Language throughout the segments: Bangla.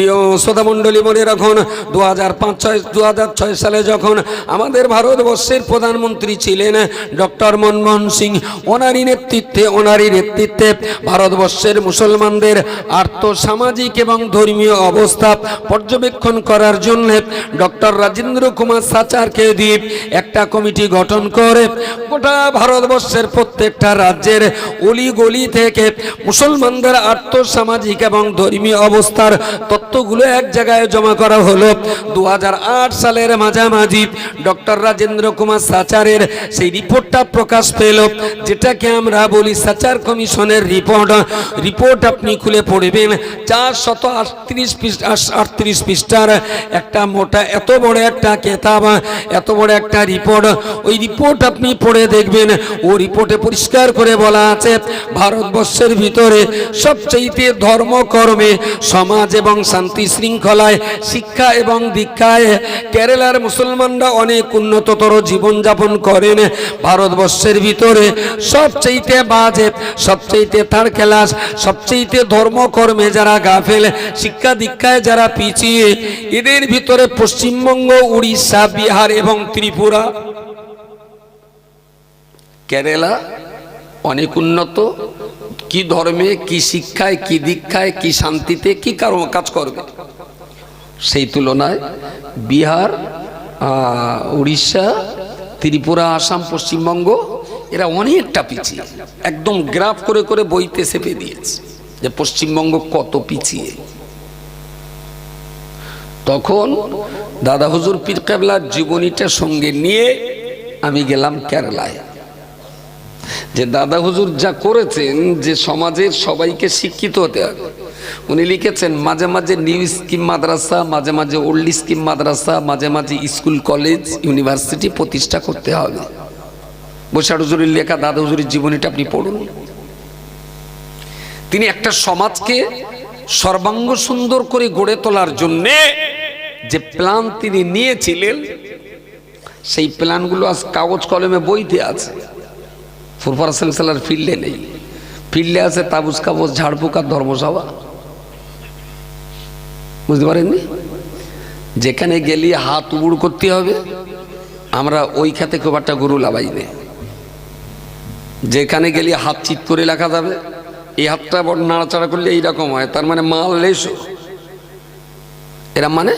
প্রিয় শ্রোতামণ্ডলী, মনে রাখুন দু হাজার পাঁচ ছয় ছয় সালে যখন আমাদের ভারতবর্ষের প্রধানমন্ত্রী ছিলেন ডক্টর মনমোহন সিং, ওনারই নেতৃত্বে ওনারই নেতৃত্বে ভারতবর্ষের মুসলমানদের আর্থসামাজিক এবং ধর্মীয় অবস্থা পর্যবেক্ষণ করার জন্য ডক্টর রাজেন্দ্র কুমার সাচারকে দিয়ে একটা কমিটি গঠন করে গোটা ভারতবর্ষের প্রত্যেকটা রাজ্যের অলিগলি থেকে মুসলমানদের আর্থসামাজিক এবং ধর্মীয় অবস্থার তত্ত্বগুলো এক জায়গায় জমা করা হলো? দু হাজার আট সালের মাঝামাঝি ডক্টর রাজেন্দ্র কুমার সাচারের সেই রিপোর্টটা প্রকাশ পেল, যেটাকে আমরা বলি সাচার কমিশনের রিপোর্ট। রিপোর্ট আপনি খুলে পড়বেন চার শত আটত্রিশ আটত্রিশ পৃষ্ঠার একটা মোটা, এত বড় একটা কেতাব, এত বড় একটা রিপোর্ট। ওই রিপোর্ট আপনি পড়ে দেখবেন, ও রিপোর্টে পরিষ্কার করে বলা আছে ভারতবর্ষের ভিতরে সবচেয়ে ধর্মকর্মে সমাজ এবং শান্তি শৃঙ্খলায়, শিক্ষা এবং দীক্ষায় কেরালার মুসলমানরা অনেক উন্নততর জীবনযাপন করেন। ভারতবর্ষের ভিতরে সবচেয়ে বাজে সবচেয়ে থার্ড ক্লাস সবচেয়ে ধর্মকর্মে যারা গাফেল, শিক্ষা দীক্ষায় যারা পিছিয়ে, এদের ভিতরে পশ্চিমবঙ্গ, উড়িষ্যা, বিহার এবং ত্রিপুরা। কেরালা অনেক উন্নত। কি ধর্মে, কি শিক্ষায়, কি দীক্ষায়, কি শান্তিতে, কি কারও কাজ করবে? সেই তুলনায় বিহার উড়িষ্যা, ত্রিপুরা, আসাম, পশ্চিমবঙ্গ, এরা অনেকটা পিছিয়ে। একদম গ্রাফ করে করে বইতে চেপে দিয়েছে যে পশ্চিমবঙ্গ কত পিছিয়ে। তখন দাদা হুজুর পীর কেবলার জীবনীটা সঙ্গে নিয়ে আমি গেলাম কেরালায়। যে দাদা হুজুর যা করেছেন যে সমাজের সবাইকে শিক্ষিত হতে হবে। উনি লিখেছেন, মাঝে মাঝে নিউ স্কিম মাদ্রাসা, মাঝে মাঝে ওল্ড স্কিম মাদ্রাসা, মাঝে মাঝে স্কুল কলেজ ইউনিভার্সিটি প্রতিষ্ঠা করতে হবে। বৈশাখ হুজুরের লেখা, দাদা হুজুরের জীবনীটা আপনি পড়ুন। তিনি একটা সমাজকে সর্বাঙ্গ সুন্দর করে গড়ে তোলার জন্যে যে প্ল্যান তিনি নিয়েছিলেন, সেই প্ল্যানগুলো আজ কাগজ কলমে বইতে আছে। ফুরফার সেলসেলার ফিল্ডে নেই। ফিল্ডে আছে তাবুজ কাবুজ ঝাড়ফুক আর ধর্মসভা বুঝতে পারেননি? যেখানে গেলি হাত উবুড় করতে হবে। আমরা ওই খাতে খুব একটা গরু লাভাই যেখানে গেলি হাত চিত করে লেখা যাবে। এই হাতটা বড় নাড়াচাড়া করলে এইরকম হয়। তার মানে মাল লেসো এরা মানে?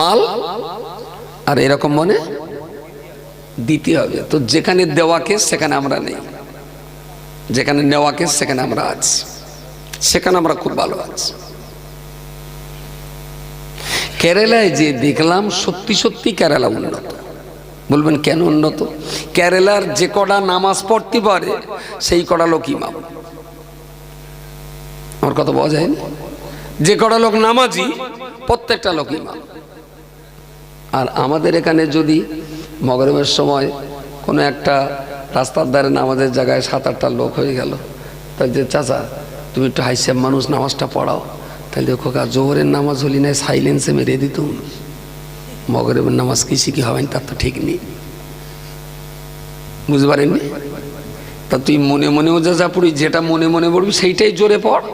মাল? আর এরকম মানে? দিতে হবে। তো যেখানে দেওয়া কেস সেখানে আমরা নেই। যেখানে নেওয়া কেস সেখানে আমরা আছি। সেখানে আমরা খুব ভালো আছি। কেরালায় যে দেখলাম, সত্যি সত্যি কেরালা উন্নত। বলবেন, কেন উন্নত? কেরালার যে কটা নামাজ পড়তে পারে, সেই কটা লোক ইমাম। আমার কথা বলা যায় না? যে কটা লোক নামাজি, প্রত্যেকটা লোক ইমাম। আর আমাদের এখানে যদি মগরবের সময় কোনো একটা রাস্তার ধারে নামাজের জায়গায় সাত আটটা লোক হয়ে গেল। তাহলে যে, চাচা, তুমি একটু হাইসেম মানুষ নামাজটা পড়াও। তাহলে দেখো কা জোহরের নামাজ হলি না সাইলেন্সে মেরে দিত মগরবের নামাজ কি শিখি হবেন তার তো ঠিক নেই। বুঝতে পারেননি? তা তুই মনে মনেও যা যা পড়ি যেটা মনে মনে পড়বি সেইটাই জোরে পড়।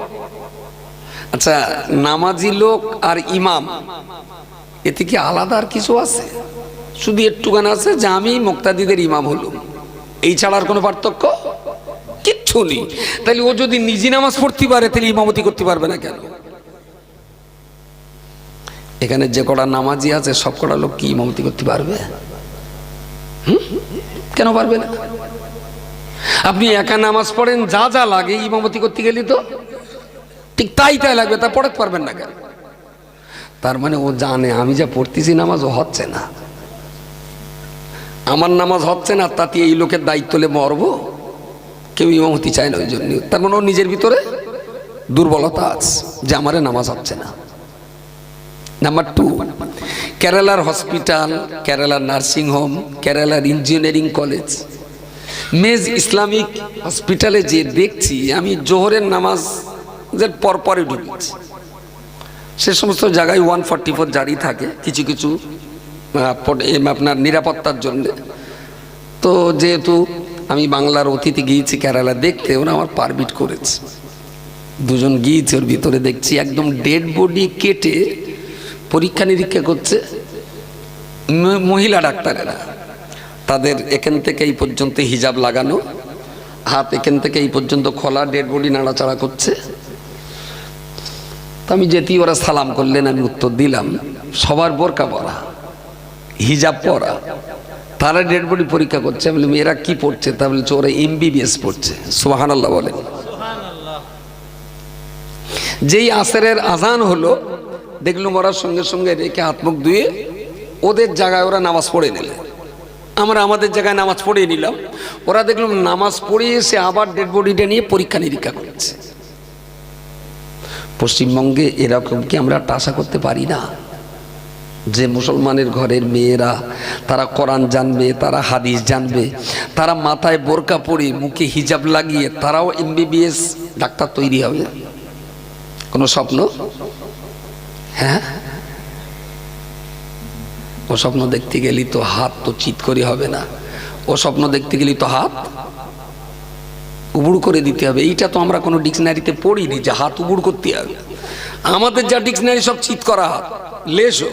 আচ্ছা নামাজি লোক আর ইমাম, এতে কি আলাদা আর কিছু আছে? শুধু একটুখানি আছে, যে আমি মুক্তাদিদের ইমাম হলুম। এই ছাড়ার কোনো পার্থক্য? কিচ্ছু নেই। তাহলে ও যদি নিজে নামাজ পড়তে পারে, তাহলে ইমামতি করতে পারবে না কেন? এখানে যে কটা নামাজি আছে, সব কটা লোক কি ইমামতি করতে পারবে? কেন পারবে না? আপনি একা নামাজ পড়েন, যা যা লাগে ইমামতি করতে গেলে তো ঠিক তাই তাই লাগবে, তা পড়তে পারবেন না কেন? তার মানে ও জানে, আমি যা পড়তেছি নামাজ, ও হচ্ছে না। আমার নামাজ হচ্ছে না, তাতে এই লোকের দায়িত্ব লে মরবো? কেউ ইমামতি চায় না ওই জন্য। তার মানে ও নিজের ভিতরে দুর্বলতা আছে, যে আমারে নামাজ হচ্ছে না। নাম্বার টু কেরালার হসপিটাল কেরালার নার্সিং হোম কেরালার ইঞ্জিনিয়ারিং কলেজ মেজ ইসলামিক হসপিটালে যে দেখছি, আমি জোহরের নামাজ পরপরে ঢুকেছি। সে সমস্ত জায়গায় ওয়ান ফর্টি ফোর জারি থাকে, কিছু কিছু আপনার নিরাপত্তার জন্য। তো যেহেতু আমি বাংলার অতিথি গিয়েছি কেরালা দেখতে, ওরা আমার পারমিট করেছে। দুজন গিয়েছে ওর ভিতরে দেখছি, একদম ডেড বডি কেটে পরীক্ষা নিরীক্ষা করছে মহিলা ডাক্তারেরা। তাদের এখান থেকে এই পর্যন্ত হিজাব লাগানো, হাত এখান থেকে এই পর্যন্ত খোলা, ডেড বডি নাড়াচাড়া করছে। তো আমি যেতেই ওরা সালাম করলেন, আমি উত্তর দিলাম, সবার বোরকা পরা। হিজাব পরা। তারা ডেড বডি পরীক্ষা করছে। আমি বললাম, এরা কি পড়ছে? তা বলছে, ওরা এমবিবিএস পড়ছে। সোহান আল্লাহ বলেন যেই আসরের আজান হলো, দেখলুম ওরা সঙ্গে সঙ্গে রেখে হাত মুখ ধুয়ে ওদের জায়গায় ওরা নামাজ পড়ে নিলে। আমরা আমাদের জায়গায় নামাজ পড়িয়ে নিলাম। ওরা দেখলাম নামাজ পড়িয়ে এসে আবার ডেড বডিটা নিয়ে পরীক্ষা নিরীক্ষা করছে। পশ্চিমবঙ্গে এরকম কি আমরা আশা করতে পারি না? যে মুসলমানের ঘরের মেয়েরা, তারা কোরআন জানবে, তারা হাদিস জানবে, তারা মাথায় বোরকা পরে মুখে হিজাব লাগিয়ে তারাও এমবিবিএস ডাক্তার তৈরি হবে। কোনো স্বপ্ন? হ্যাঁ? ও স্বপ্ন দেখতে গেলি তো হাত তো চিত করে হবে না। ও স্বপ্ন দেখতে গেলি তো হাত উবুড় করে দিতে হবে। এইটা তো আমরা কোনো ডিকশনারিতে পড়িনি যে হাত উবুড় করতে হবে। আমাদের যা ডিকশনারি সব চিত করা হাত। লেসও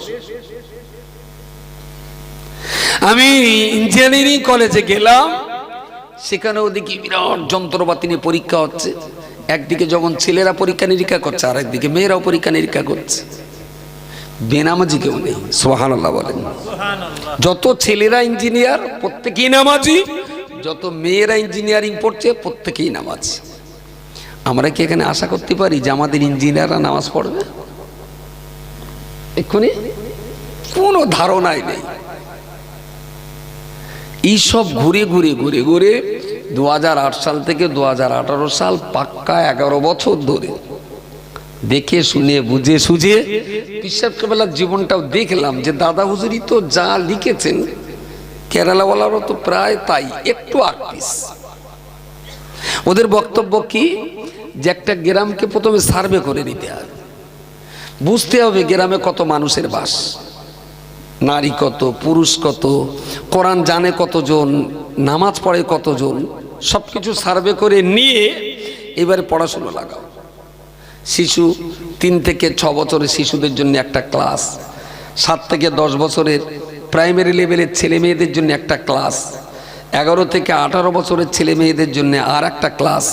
আমি ইঞ্জিনিয়ারিং কলেজে গেলাম। সেখানে ওদিকে বিরাট যন্ত্রপাতি নিয়ে পরীক্ষা হচ্ছে। একদিকে যখন ছেলেরা পরীক্ষা নিরীক্ষা করছে আর একদিকে মেয়েরাও পরীক্ষা নিরীক্ষা করছে। বেনামাজি কেউ নেই সোহানাল্লাহ বলেন। যত ছেলেরা ইঞ্জিনিয়ার প্রত্যেকেই নামাজি। যত মেয়েরা ইঞ্জিনিয়ারিং পড়ছে প্রত্যেকেই নামাজি। আমরা কি এখানে আশা করতে পারি যে আমাদের ইঞ্জিনিয়াররা নামাজ পড়বে? এক্ষুনি? কোনো ধারণাই নেই। এইসব ঘুরে ঘুরে ঘুরে ঘুরে দু হাজার আট সাল থেকে দু হাজার আঠারো সাল পাক্কা এগারো বছর ধরে দেখে শুনে, বুঝে সুঝে বিশ্বাস কেবলার জীবনটাও দেখলাম যে দাদা হুজুরি তো যা লিখেছেন, কেরালাওয়ালারও তো প্রায় তাই, একটু আটপিস ওদের বক্তব্য কি? যে একটা গ্রামকে প্রথমে সার্ভে করে নিতে হবে বুঝতে হবে গ্রামে কত মানুষের বাস। নারী কত, পুরুষ কত, কোরআন জানে কতজন, নামাজ পড়ে কতজন সব কিছু সার্ভে করে নিয়ে এবারে পড়াশুনো লাগাও। শিশু তিন থেকে ছ বছরের শিশুদের জন্য একটা ক্লাস, সাত থেকে দশ বছরের প্রাইমারি লেভেলের ছেলে মেয়েদের জন্য একটা ক্লাস, এগারো থেকে আঠারো বছরের ছেলে মেয়েদের জন্য আর একটা ক্লাস,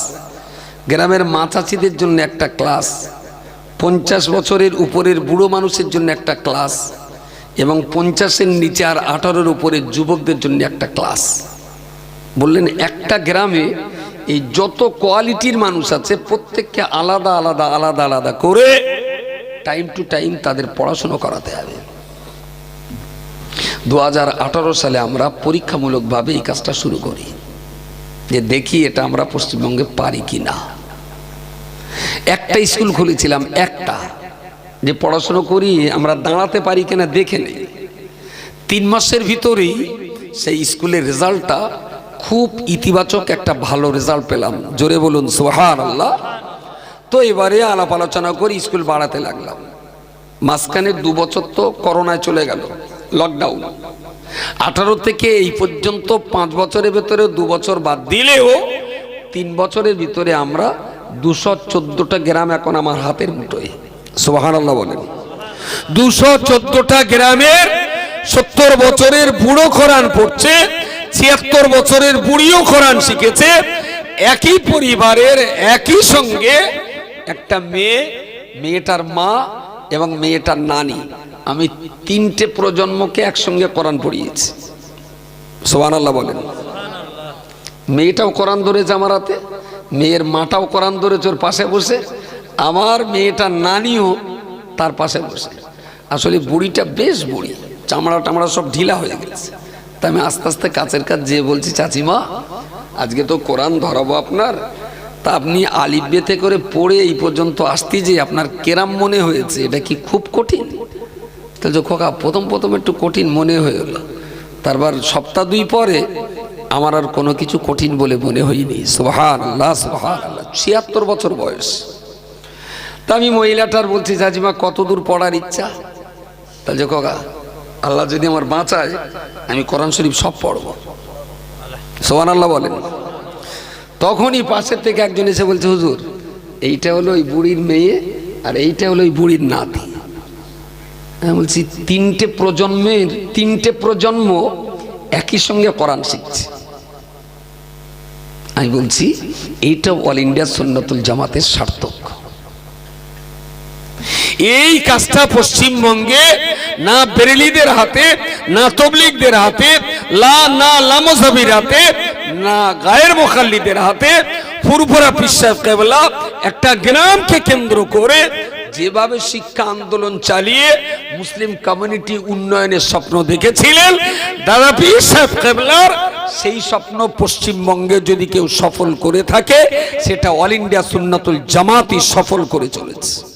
গ্রামের মা চাচিদের জন্য একটা ক্লাস পঞ্চাশ বছরের উপরের বুড়ো মানুষের জন্য একটা ক্লাস এবং পঞ্চাশের নিচে আর আঠারোর উপরে যুবকদের জন্য একটা ক্লাস। বললেন, একটা গ্রামে এই যত কোয়ালিটির মানুষ আছে, প্রত্যেককে আলাদা আলাদা আলাদা আলাদা করে টাইম টু টাইম তাদের পড়াশুনো করাতে হবে। দু হাজার আঠারো সালে আমরা পরীক্ষামূলকভাবে এই কাজটা শুরু করি। যে দেখি এটা আমরা পশ্চিমবঙ্গে পারি কি না একটা স্কুল খুলেছিলাম, একটা। যে পড়াশুনো করি, আমরা দাঁড়াতে পারি কিনা দেখে নেই। তিন মাসের ভিতরেই সেই স্কুলের রেজাল্টটা খুব ইতিবাচক একটা ভালো রেজাল্ট পেলাম। জোরে বলুন সোহান আল্লাহ তো এবারে আলাপ আলোচনা করে স্কুল বাড়াতে লাগলাম। মাঝখানে দু বছর তো করোনায় চলে গেল লকডাউন আঠারো থেকে এই পর্যন্ত পাঁচ বছরের ভেতরে দু বছর বাদ দিলেও তিন বছরের ভিতরে আমরা দুশো চোদ্দটা গ্রাম এখন আমার হাতের মুঠোয়। সোহান আল্লাহ বলেন। দুশো চোদ্দটা গ্রামের সত্তর বছরের বুড়ো খরান পড়ছে, ছিয়াত্তর বছরের বুড়িও খরান শিখেছে। একই পরিবারের একই সঙ্গে একটা মেয়ে, মেয়েটার মা এবং মেয়েটার নানি। আমি তিনটে প্রজন্মকে একসঙ্গে কোরআন পড়িয়েছি। সোহান আল্লাহ বলেন। মেয়েটাও কোরআন ধরেছে আমার হাতে। মেয়ের মাটাও কোরআন ধরেছে, ওর পাশে বসে। আমার মেয়েটার নানিও তার পাশে বসে। আসলে বুড়িটা বেশ বুড়ি, চামড়া টামড়া সব ঢিলা হয়ে গেছে। তাই আমি আস্তে আস্তে কাছের কাজ যেয়ে বলছি, চাচিমা, আজকে তো কোরআন ধরাবো আপনার। তা আপনি আলিফ বেতে করে পড়ে এই পর্যন্ত আসতে যে আপনার কেরাম মনে হয়েছে, এটা কি খুব কঠিন? তাহলে খোকা, প্রথম প্রথম একটু কঠিন মনে হয়ে গেল। তারপর সপ্তাহ দুই পরে আমার আর কোনো কিছু কঠিন বলে মনে হয়নি। সোহান আল্লাহ সোহান আল্লাহ ছিয়াত্তর বছর বয়স। তা আমি মহিলাটার বলছি চাচিমা কত দূর পড়ার ইচ্ছা? তা যে খোকা আল্লাহ যদি আমার বাঁচায়, আমি কোরআন শরীফ সব পড়ব। সোহান আল্লাহ বলেন। তখনই পাশের থেকে একজন এসে বলছে, হুজুর, এইটা হলো ওই বুড়ির মেয়ে আর এইটা হলো ওই বুড়ির নাতি। আমি বলছি, তিনটে প্রজন্মের, তিনটে প্রজন্ম একই সঙ্গে কোরআন শিখছে। আমি বলছি, এইটা অল ইন্ডিয়া সন্ন্যতুল জামাতের সার্থক। এই কাজটা পশ্চিমবঙ্গে না বেরেলিদের হাতে, না তবলিগদের হাতে, লা না লামসাবির হাতে, না গায়ের মোখাল্লিদের হাতে, ফুরফুরা পিসাব কেবলা একটা গ্রামকে কেন্দ্র করে যেভাবে শিক্ষা আন্দোলন চালিয়ে মুসলিম কমিউনিটি উন্নয়নের স্বপ্ন দেখেছিলেন, দাদা পীর সাহেব কেবলার, সেই স্বপ্ন পশ্চিমবঙ্গে যদি কেউ সফল করে থাকে, সেটা অল ইন্ডিয়া সুন্নাতুল জামাতই সফল করে চলেছে।